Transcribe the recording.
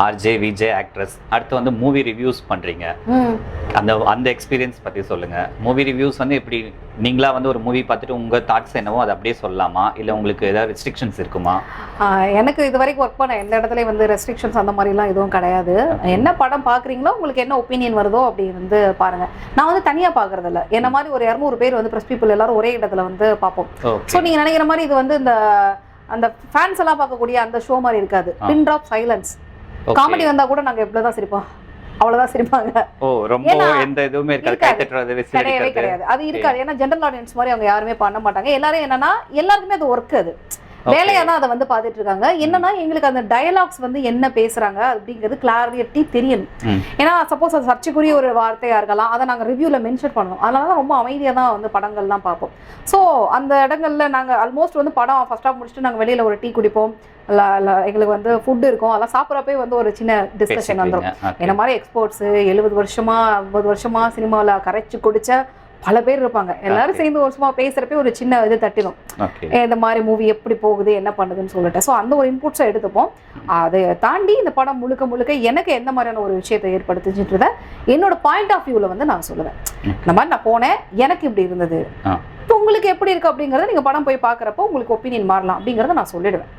RJ VJ actress அடுத்து வந்து movie reviews பண்றீங்க. அந்த அந்த எக்ஸ்பீரியன்ஸ் பத்தி சொல்லுங்க. மூவி ரிவ்யூஸ் வந்து எப்படி நீங்களா வந்து ஒரு மூவி பார்த்துட்டு உங்க தாட்ஸ் என்னவோ அதை அப்படியே சொல்லலாமா? இல்ல உங்களுக்கு ஏதாவது ரெஸ்ட்ரிக்ஷன்ஸ் இருக்குமா? எனக்கு இது வரைக்கும் ஒர்க் பண்ண எந்த இடத்துலயும் வந்து ரெஸ்ட்ரிக்ஷன்ஸ் அந்த மாதிரிலாம் எதுவும் கிடையாது. என்ன படம் பார்க்குறீங்களோ உங்களுக்கு என்ன ஒப்பீனியன் வருதோ அப்படி வந்து பாருங்க. நான் வந்து தனியாக பார்க்கறது இல்ல என்ன மாதிரி ஒரு இரநூறு பேர் வந்து ப்ரெஸ் பீப்புள் எல்லாரும் ஒரே இடத்துல வந்து பார்ப்போம். ஸோ ஓகே நீங்க நினைக்கிற மாதிரி இது வந்து இந்த அந்த ஃபேன்ஸ் எல்லாம் பார்க்கக்கூடிய அந்த ஷோ மாதிரி இருக்காது. பின் ட்ராப் சைலன்ஸ் காமெடி வந்தா கூட நாங்க எவ்வளவு தான் சிரிப்போம். அவ்வளவுதான் சிரிப்பாங்க. ஓ ரொம்ப எந்த இதுவுமே கிடையாது. அது இருக்காது. ஏன்னா ஜென்ரல் ஆடியன்ஸ் மாதிரி அவங்க யாருமே பண்ண மாட்டாங்க. எல்லாரும் என்னன்னா எல்லாருக்குமே அது ஒர்க் அது. வேலையா தான் அதை வந்து பார்த்துட்டு இருக்காங்க. என்னன்னா எங்களுக்கு அந்த டயலாக்ஸ் வந்து என்ன பேசுறாங்க அப்படிங்கிறது கிளாரிட்டி தெரியணும். ஏன்னா சப்போஸ் அது சர்ச்சைக்குரிய ஒரு வார்த்தையா இருக்கலாம் அதை நாங்க ரிவ்யூல மென்ஷன் பண்ணணும். அதனால தான் ரொம்ப அமைதியா தான் வந்து படங்கள்லாம் பார்ப்போம். ஸோ அந்த இடங்கள்ல நாங்க ஆல்மோஸ்ட் வந்து படம் ஃபர்ஸ்ட் ஆஃப் முடிச்சுட்டு நாங்க வெளியில ஒரு டீ குடிப்போம். எங்களுக்கு வந்து ஃபுட் இருக்கும். அதெல்லாம் சாப்பிட்றப்பே வந்து ஒரு சின்ன டிஸ்கஷன் வந்துடும். என்ன மாதிரி எக்ஸ்போர்ட்ஸ் எழுபது வருஷமா ஐம்பது வருஷமா சினிமாவில் கரைச்சு குடிச்ச பல பேர் இருப்பாங்க. எல்லாரும். சேர்ந்து ஒரு சும்மா பேசுறப்பே ஒரு சின்ன இது தட்டிடும். இந்த மாதிரி மூவி எப்படி போகுது? என்ன பண்ணுதுன்னு சொல்லிட்டு. ஸோ அந்த ஒரு இன்புட்ஸை எடுத்துப்போம். அதை தாண்டி இந்த படம் முழுக்க முழுக்க எனக்கு எந்த மாதிரியான ஒரு விஷயத்தை ஏற்படுத்துச்சுன்றத என்னோட பாயிண்ட் ஆஃப் வியூவில் வந்து நான் சொல்லுவேன். இந்த மாதிரி நான் போனேன். எனக்கு இப்படி இருந்தது. இப்போ உங்களுக்கு எப்படி இருக்கு அப்படிங்கறத நீங்க படம் போய் பார்க்குறப்போ உங்களுக்கு ஒப்பீனியன் மாறலாம் அப்படிங்கறத நான் சொல்லிடுவேன்.